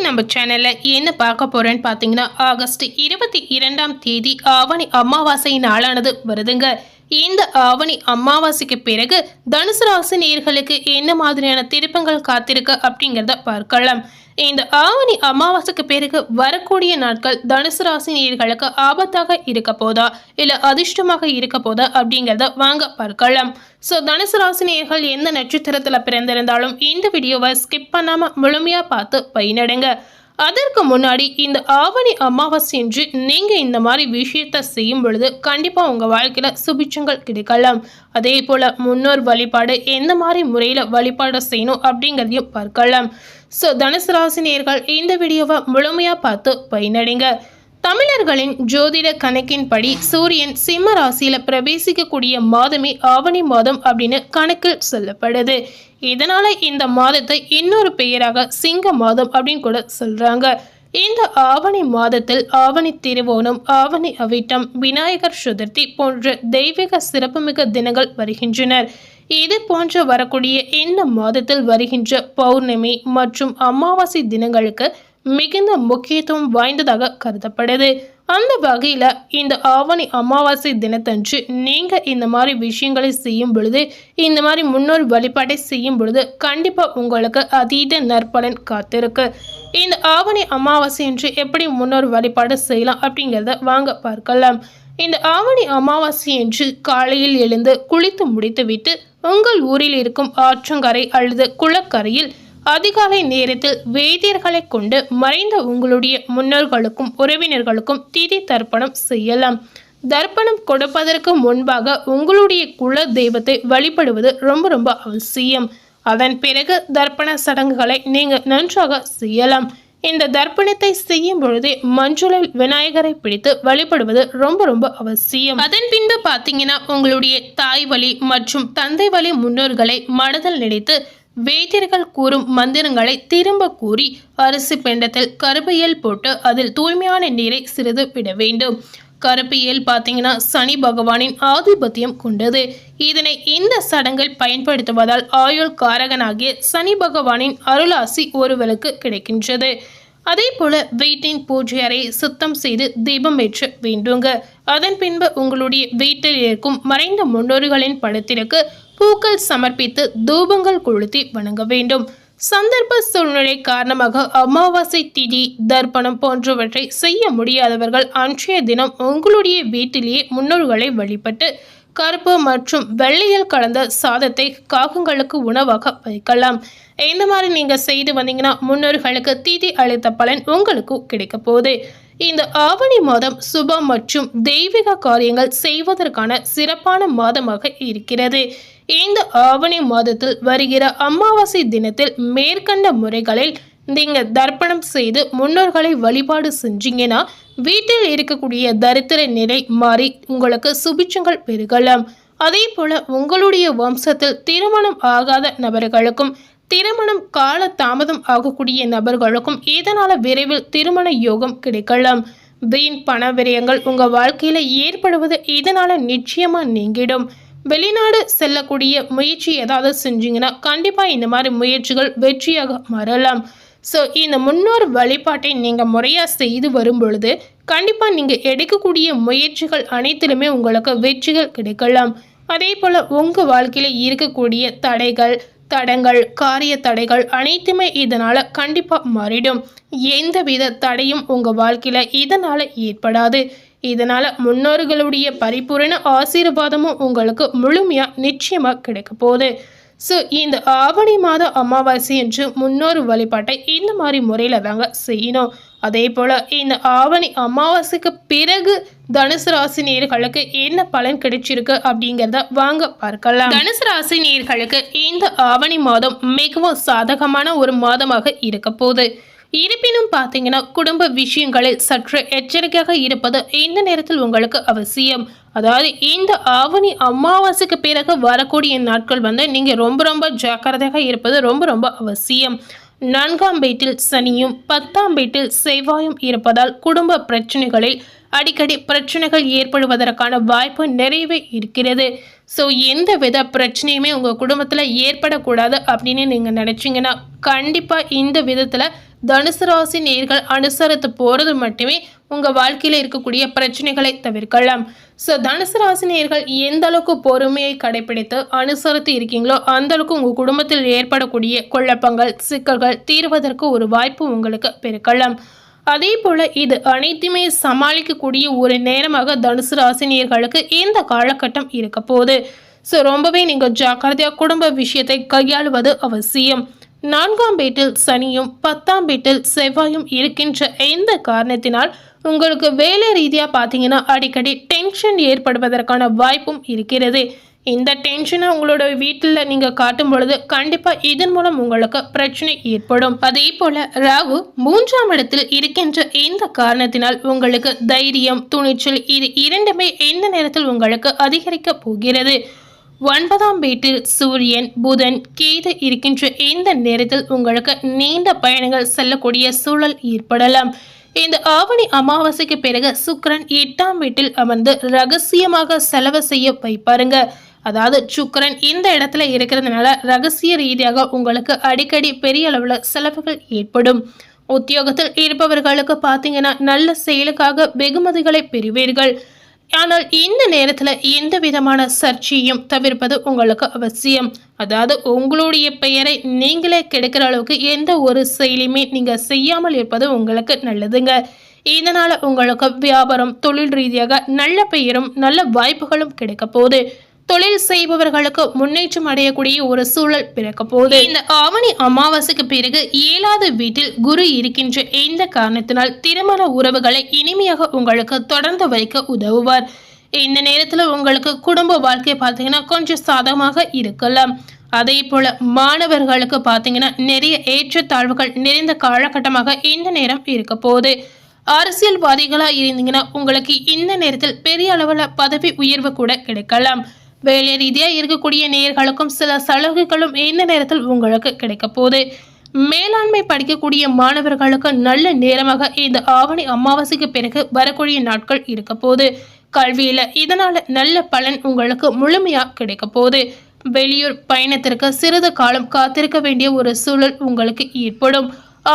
இன்றைக்கி நம்ம சேனல்ல என்ன பார்க்க போறேன்னு பார்த்தீங்கன்னா ஆகஸ்ட் இருபத்தி இரண்டாம் தேதி ஆவணி அமாவாசை நாளானது வருதுங்க. இந்த ஆவணி அமாவாசைக்கு பிறகு தனுசு ராசி நேர்களுக்கு என்ன மாதிரியான திருப்பங்கள் காத்திருக்கு அப்படிங்கிறத பார்க்கலாம். இந்த ஆவணி அமாவாசைக்கு பிறகு வரக்கூடிய நாட்கள் தனுசு ராசி நேர்களுக்கு ஆபத்தாக இருக்க போதா? இல்ல அதிர்ஷ்டமாக இருக்க போதா? அப்படிங்கிறத வாங்க பார்க்கலாம். ஸோ தனுசு ராசி நேர்கள் எந்த நட்சத்திரத்தில் பிறந்திருந்தாலும் இந்த வீடியோவை ஸ்கிப் பண்ணாம முழுமையா பார்த்து பயனடைங்க. அதற்கு முன்னாடி இந்த ஆவணி அமாவாசை என்று நீங்க இந்த மாதிரி விஷயத்த செய்யும் பொழுது கண்டிப்பா உங்க வாழ்க்கையில சுபிச்சங்கள் கிடைக்கலாம். அதே போல முன்னோர் வழிபாடு எந்த மாதிரி முறையில வழிபாடு செய்யணும் அப்படிங்கிறதையும் பார்க்கலாம். ஸோ தனுசு ராசினியர்கள் இந்த வீடியோவை முழுமையாக பார்த்து பயனடைங்க. தமிழர்களின் ஜோதிட கணக்கின்படி சூரியன் சிம்ம ராசியில் பிரவேசிக்கக்கூடிய மாதமே ஆவணி மாதம் அப்படின்னு கணக்கில் சொல்லப்படுது. இதனால இந்த மாதத்தை இன்னொரு பெயராக சிங்க மாதம் அப்படின்னு கூட சொல்றாங்க. இந்த ஆவணி மாதத்தில் ஆவணி திருவோணம் ஆவணி அவிட்டம் விநாயகர் சதுர்த்தி போன்ற தெய்வீக சிறப்புமிக்க தினங்கள் வருகின்றனர். இது போன்ற வரக்கூடிய இந்த மாதத்தில் வருகின்ற பௌர்ணமி மற்றும் அமாவாசை தினங்களுக்கு மிகுந்த முக்கியத்துவம் வாய்ந்ததாக கருதப்படுது. அந்த வகையில் இந்த ஆவணி அமாவாசை தினத்தன்று நீங்கள் இந்த மாதிரி விஷயங்களை செய்யும் பொழுது இந்த மாதிரி முன்னோர் வழிபாட்டை செய்யும் பொழுது கண்டிப்பாக உங்களுக்கு அதீத நற்பலன் காத்திருக்கு. இந்த ஆவணி அமாவாசை என்று எப்படி முன்னோர் வழிபாடு செய்யலாம் அப்படிங்கிறத வாங்க பார்க்கலாம். இந்த ஆவணி அமாவாசை என்று காலையில் எழுந்து குளித்து முடித்துவிட்டு உங்கள் ஊரில் இருக்கும் ஆற்றங்கரை அல்லது குளக்கரையில் அதிகாலை நேரத்தில் வேதியர்களை கொண்டு மறைந்த உங்களுடைய முன்னோர்களுக்கும் உறவினர்களுக்கும் திதி தர்ப்பணம் செய்யலாம். தர்ப்பணம் கொடுப்பதற்கு முன்பாக உங்களுடைய குல தெய்வத்தை வழிபடுவது ரொம்ப ரொம்ப அவசியம். அதன் பிறகு தர்ப்பண சடங்குகளை நீங்கள் நன்றாக செய்யலாம். இந்த தர்ப்பணத்தை செய்யும் பொழுதே மஞ்சளில் விநாயகரை பிடித்து வழிபடுவது ரொம்ப ரொம்ப அவசியம். அதன் பின்பு பார்த்தீங்கன்னா உங்களுடைய தாய் வழி மற்றும் தந்தை வழி முன்னோர்களை மனதில் நினைத்து வேதியர்கள் கூறும் மந்திரங்களை திரும்ப கூறி அரிசி பெண்டத்தில் கருப்பையல் போட்டு அதில் தூய்மையான நீரை சிறிது விட வேண்டும். கருப்பியல் பார்த்தீங்கன்னா சனி பகவானின் ஆதிபத்தியம் கொண்டது. இதனை இந்த சடங்கில் பயன்படுத்துவதால் ஆயுள் காரகனாகிய சனி பகவானின் அருளாசி ஒருவருக்கு கிடைக்கின்றது. அதே போல வீட்டின் பூஜை அறை சுத்தம் செய்து தீபம் ஏற்ற வேண்டுங்க. அதன் பின்பு உங்களுடைய வீட்டில் இருக்கும் மறைந்த முன்னோர்களின் படத்திற்கு பூக்கள் சமர்ப்பித்து தூபங்கள் கொளுத்தி வணங்க வேண்டும். சந்தர்ப்ப சூழ்நிலை காரணமாக அமாவாசை திதி தர்ப்பணம் போன்றவற்றை செய்ய முடியாதவர்கள் அன்றைய தினம் உங்களுடைய வீட்டிலேயே முன்னோர்களை வழிபட்டு கருப்பு மற்றும் வெள்ளையில் கலந்த சாதத்தை காகங்களுக்கு உணவாக வைக்கலாம். இந்த மாதிரி நீங்கள் செய்து வந்தீங்கன்னா முன்னோர்களுக்கு தீதி அளித்த பலன் உங்களுக்கு கிடைக்க போகுது. இந்த ஆவணி மாதம் சுப மற்றும் தெய்வீக காரியங்கள் செய்வதற்கான சிறப்பான மாதமாக இருக்கிறது. இந்த ஆவணி மாதத்தில் வருகிற அமாவாசை தினத்தில் மேற்கண்ட முறைகளில் நீங்கள் தர்ப்பணம் செய்து முன்னோர்களை வழிபாடு செஞ்சீங்கன்னா வீட்டில் இருக்கக்கூடிய தரித்திர நிலை மாறி உங்களுக்கு சுபிச்சங்கள் பெருகலாம். அதே போல உங்களுடைய வம்சத்தில் திருமணம் ஆகாத நபர்களுக்கும் திருமணம் கால தாமதம் ஆகக்கூடிய நபர்களுக்கும் இதனால் விரைவில் திருமண யோகம் கிடைக்கலாம். வீண் பண விரயங்கள் உங்கள் வாழ்க்கையில் ஏற்படுவது இதனால் நிச்சயமாக நீங்கிடும். வெளிநாடு செல்லக்கூடிய முயற்சி ஏதாவது செஞ்சீங்கன்னா கண்டிப்பாக இந்த மாதிரி முயற்சிகள் வெற்றியாக மாறலாம். ஸோ இந்த முன்னோர் வழிபாட்டை நீங்கள் முறையாக செய்து வரும் பொழுது கண்டிப்பாக நீங்கள் எடுக்கக்கூடிய முயற்சிகள் அனைத்திலுமே உங்களுக்கு வெற்றிகள் கிடைக்கலாம். அதே போல் உங்கள் வாழ்க்கையில் இருக்கக்கூடிய தடைகள் தடங்கள் காரிய தடைகள் அனைத்துமே இதனால் கண்டிப்பாக மாறிடும். எந்தவித தடையும் உங்கள் வாழ்க்கையில் இதனால் ஏற்படாது. இதனால் முன்னோர்களுடைய பரிபூரண ஆசீர்வாதமும் உங்களுக்கு முழுமையாக நிச்சயமாக கிடைக்க போகுது. ஸோ இந்த ஆவணி மாத அமாவாசை என்று முன்னோர் வழிபாட்டை இந்த மாதிரி முறையில் தாங்க செய்யணும். அதே போல் இந்த ஆவணி அமாவாசைக்கு பிறகு தனுசு ராசி நேர்களுக்கு என்ன பலன் கிடைச்சிருக்கு அப்படிங்கிறத வாங்க பார்க்கலாம். தனுசு ராசி நேர்களுக்கு இந்த ஆவணி மாதம் மிகவும் சாதகமான ஒரு மாதமாக இருக்க போகுது. இருப்பினும் பார்த்தீங்கன்னா குடும்ப விஷயங்களில் சற்று எச்சரிக்கையாக இருப்பது இந்த நேரத்தில் உங்களுக்கு அவசியம். அதாவது இந்த ஆவணி அமாவாசைக்கு பிறகு வரக்கூடிய நாட்கள் வந்து நீங்கள் ரொம்ப ரொம்ப ஜாக்கிரதையாக இருப்பது ரொம்ப ரொம்ப அவசியம். நான்காம் வீட்டில் சனியும் பத்தாம் வீட்டில் செவ்வாயும் இருப்பதால் குடும்ப பிரச்சனைகளில் அடிக்கடி பிரச்சனைகள் ஏற்படுவதற்கான வாய்ப்பு நிறையவே இருக்கிறது. ஸோ எந்த வித பிரச்சனையுமே உங்கள் குடும்பத்தில் ஏற்படக்கூடாது அப்படின்னு நீங்கள் நினச்சிங்கன்னா கண்டிப்பாக இந்த விதத்தில் தனுசு ராசி நேர்கள் அனுசரித்து போகிறது மட்டுமே உங்கள் வாழ்க்கையில் இருக்கக்கூடிய பிரச்சனைகளை தவிர்க்கலாம். ஸோ தனுசு ராசி நேர்கள் எந்த அளவுக்கு பொறுமையை கடைபிடித்து அனுசரித்து இருக்கீங்களோ அந்த அளவுக்கு உங்கள் குடும்பத்தில் ஏற்படக்கூடிய குழப்பங்கள் சிக்கல்கள் தீர்வதற்கு ஒரு வாய்ப்பு உங்களுக்கு பெருக்கலாம். அதே போல இது அனைத்துமே சமாளிக்கக்கூடிய ஒரு நேரமாக தனுசு ராசினியர்களுக்கு இந்த காலகட்டம் இருக்க போகுது. ஸோ ரொம்பவே நீங்கள் ஜாக்கிரதையாக குடும்ப விஷயத்தை கையாளுவது அவசியம். நான்காம் வீட்டில் சனியும் பத்தாம் வீட்டில் செவ்வாயும் இருக்கின்ற இந்த காரணத்தினால் உங்களுக்கு வேலை ரீதியாக பார்த்தீங்கன்னா அடிக்கடி டென்ஷன் ஏற்படுவதற்கான வாய்ப்பும் இருக்கிறது. இந்த டென்ஷனை உங்களோட வீட்டில் நீங்கள் காட்டும் பொழுது கண்டிப்பாக இதன் மூலம் உங்களுக்கு பிரச்சனை ஏற்படும். அதே போல ராகு மூன்றாம் இடத்தில் இருக்கின்ற இந்த காரணத்தினால் உங்களுக்கு தைரியம் துணிச்சல் இது இரண்டுமே எந்த நேரத்தில் உங்களுக்கு அதிகரிக்க போகிறது? ஒன்பதாம் வீட்டில் சூரியன் புதன் கேது இருக்கின்ற இந்த நேரத்தில் உங்களுக்கு நீண்ட பயணங்கள் செல்லக்கூடிய சூழல் ஏற்படலாம். இந்த ஆவணி அமாவாசைக்கு பிறகு சுக்கரன் எட்டாம் வீட்டில் அமர்ந்து ரகசியமாக செலவு செய்ய வைப்பாருங்க. அதாவது சுக்கரன் இந்த இடத்துல இருக்கிறதுனால ரகசிய ரீதியாக உங்களுக்கு அடிக்கடி பெரிய அளவில் செலவுகள் ஏற்படும். உத்தியோகத்தில் இருப்பவர்களுக்கு பார்த்தீங்கன்னா நல்ல செயலுக்காக வெகுமதிகளை பெறுவீர்கள். ஆனால் இந்த நேரத்தில் எந்த விதமான சர்ச்சையும் தவிர்ப்பது உங்களுக்கு அவசியம். அதாவது உங்களுடைய பெயரை நீங்களே கெடுக்கிற அளவுக்கு எந்த ஒரு செயலையுமே நீங்கள் செய்யாமல் இருப்பது உங்களுக்கு நல்லதுங்க. இதனால் உங்களுக்கு வியாபாரம் தொழில் ரீதியாக நல்ல பெயரும் நல்ல வாய்ப்புகளும் கிடைக்க போகுது. தொழில் செய்பவர்களுக்கு முன்னேற்றம் அடையக்கூடிய ஒரு சூழல் பிறக்க போகுது. இந்த ஆவணி அமாவாசைக்கு பிறகு ஏழாவது வீட்டில் குரு இருக்கின்ற இந்த காரணத்தினால் திருமண உறவுகளை இனிமையாக உங்களுக்கு தொடர்ந்து வைக்க உதவுவார். இந்த நேரத்தில் உங்களுக்கு குடும்ப வாழ்க்கை பார்த்தீங்கன்னா கொஞ்சம் சாதகமாக இருக்கலாம். அதே போல மாணவர்களுக்கு பார்த்தீங்கன்னா நிறைய ஏற்றத்தாழ்வுகள் நிறைந்த காலகட்டமாக இந்த நேரம் இருக்க போகுது. அரசியல்வாதிகளாக இருந்தீங்கன்னா உங்களுக்கு இந்த நேரத்தில் பெரிய அளவில் பதவி உயர்வு கூட கிடைக்கலாம். வேலை ரீதியாக இருக்கக்கூடிய நேயர்களுக்கும் சில சலுகைகளும் இந்த நேரத்தில் உங்களுக்கு கிடைக்க போகுது. மேலாண்மை படிக்கக்கூடிய மாணவர்களுக்கு நல்ல நேரமாக இந்த ஆவணி அமாவாசைக்கு பிறகு வரக்கூடிய நாட்கள் இருக்க போகுது. கல்வியில் இதனால் நல்ல பலன் உங்களுக்கு முழுமையாக கிடைக்க போகுது. வெளியூர் பயணத்திற்கு சிறிது காலம் காத்திருக்க வேண்டிய ஒரு சூழல் உங்களுக்கு ஏற்படும்.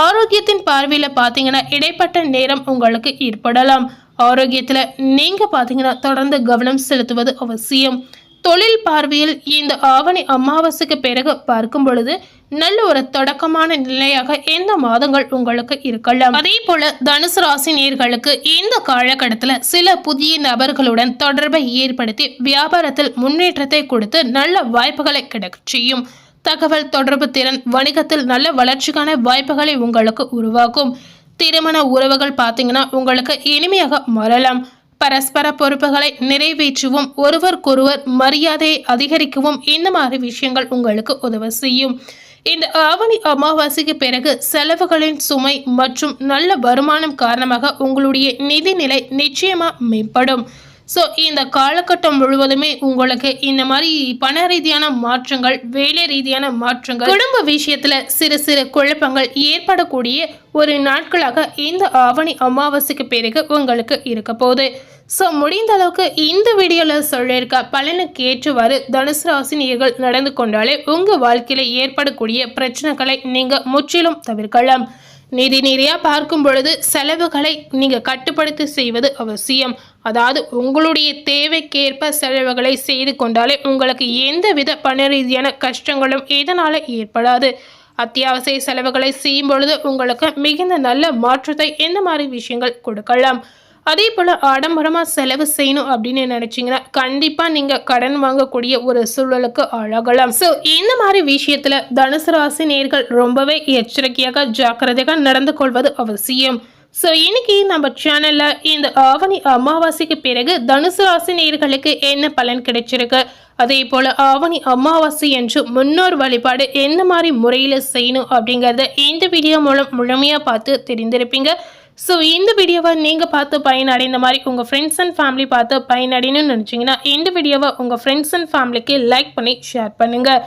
ஆரோக்கியத்தின் பார்வையில் பார்த்தீங்கன்னா இடைப்பட்ட நேரம் உங்களுக்கு ஏற்படலாம். ஆரோக்கியத்தில் நீங்கள் பார்த்தீங்கன்னா தொடர்ந்து கவனம் செலுத்துவது அவசியம். தொழில் பார்வையில் இந்த ஆவணி அமாவாசைக்கு பிறகு பார்க்கும் பொழுது நல்ல ஒரு தொடக்கமான நிலையாக இந்த மாதங்கள் உங்களுக்கு இருக்கலாம். அதே போல தனுசு ராசி நேர்களுக்கு இந்த காலகட்டத்தில் சில புதிய நபர்களுடன் தொடர்பை ஏற்படுத்தி வியாபாரத்தில் முன்னேற்றத்தை கொடுத்து நல்ல வாய்ப்புகளை கிடைக்க செய்யும். தகவல் தொடர்பு திறன் வணிகத்தில் நல்ல வளர்ச்சிக்கான வாய்ப்புகளை உங்களுக்கு உருவாக்கும். திருமண உறவுகள் பார்த்தீங்கன்னா உங்களுக்கு இனிமையாக மாறலாம். பரஸ்பர பொறுப்புகளை நிறைவேற்றவும். ஒருவருக்கொருவர் மரியாதையை அதிகரிக்கவும் இந்த மாதிரி விஷயங்கள் உங்களுக்கு உதவ செய்யும். இந்த ஆவணி அமாவாசைக்கு பிறகு செலவுகளின் சுமை மற்றும் நல்ல வருமானம் காரணமாக உங்களுடைய நிதிநிலை நிச்சயமா மேம்படும். ஸோ இந்த காலகட்டம் முழுவதுமே உங்களுக்கு இந்த மாதிரி பண ரீதியான மாற்றங்கள் வேலை ரீதியான மாற்றங்கள் குடும்ப விஷயத்தில் சிறு சிறு குழப்பங்கள் ஏற்படக்கூடிய ஒரு நாட்களாக இந்த ஆவணி அமாவாசைக்கு பிறகு உங்களுக்கு இருக்க போகுது. ஸோ முடிந்த அளவுக்கு இந்த வீடியோவில் சொல்லியிருக்க பலனுக்கு ஏற்றுவாறு தனுசு ராசினியர்கள் நடந்து கொண்டாலே உங்கள் வாழ்க்கையில் ஏற்படக்கூடிய பிரச்சனைகளை நீங்கள் முற்றிலும் தவிர்க்கலாம். நிதி நீரியாக பார்க்கும் பொழுது செலவுகளை நீங்கள் கட்டுப்படுத்தி செய்வது அவசியம். அதாவது உங்களுடைய தேவைக்கேற்ப செலவுகளை செய்து கொண்டாலே உங்களுக்கு எந்தவித பண ரீதியான கஷ்டங்களும் இதனால் ஏற்படாது. அத்தியாவசிய செலவுகளை செய்யும் பொழுது உங்களுக்கு மிகுந்த நல்ல மாற்றத்தை எந்த மாதிரி விஷயங்கள் கொடுக்கலாம். அதே போல் ஆடம்பரமாக செலவு செய்யணும் அப்படின்னு நினச்சிங்கன்னா கண்டிப்பாக நீங்கள் கடன் வாங்கக்கூடிய ஒரு சூழலுக்கு அழகலாம் ஸோ இந்த மாதிரி விஷயத்தில் தனுசு ராசி நேர்கள் ரொம்பவே எச்சரிக்கையாக ஜாக்கிரதையாக நடந்து கொள்வது அவசியம். ஸோ இன்னைக்கு நம்ம சேனலில் இந்த ஆவணி அமாவாசைக்கு பிறகு தனுசு ராசி நேர்களுக்கு என்ன பலன் கிடைச்சிருக்கு? அதே போல் ஆவணி அமாவாசை என்று முன்னோர் வழிபாடு எந்த மாதிரி முறையில் செய்யணும் அப்படிங்கிறத இந்த வீடியோ மூலம் முழுமையாக பார்த்து தெரிந்திருப்பீங்க. ஸோ இந்த வீடியோவை நீங்கள் பார்த்து பயனடைந்த மாதிரி உங்கள் ஃப்ரெண்ட்ஸ் அண்ட் ஃபேமிலி பார்த்து பயனடையணும்னு நினச்சிங்கன்னா இந்த வீடியோவை உங்கள் ஃப்ரெண்ட்ஸ் அண்ட் ஃபேமிலிக்கு லைக் பண்ணி ஷேர் பண்ணுங்கள்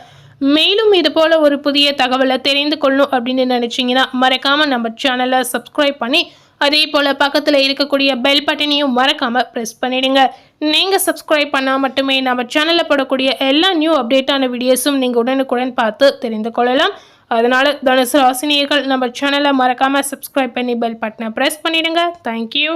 மேலும் இது போல் ஒரு புதிய தகவலை தெரிந்து கொள்ளணும் அப்படின்னு நினச்சிங்கன்னா மறக்காமல் நம்ம சேனலை சப்ஸ்கிரைப் பண்ணி அதே போல் பக்கத்தில் இருக்கக்கூடிய பெல் பட்டனையும் மறக்காமல் ப்ரெஸ் பண்ணிவிடுங்க நீங்கள் சப்ஸ்கிரைப் பண்ணால் மட்டுமே நம்ம சேனலில் போடக்கூடிய எல்லா நியூ அப்டேட்டான வீடியோஸும் நீங்கள் உடனுக்குடன் பார்த்து தெரிந்து கொள்ளலாம். அதனால் தனுசு ராசினியர்கள் நம்ம சேனலை மறக்காமல் சப்ஸ்கிரைப் பண்ணி பெல் பட்டனை ப்ரெஸ் பண்ணிவிடுங்க தேங்க்யூ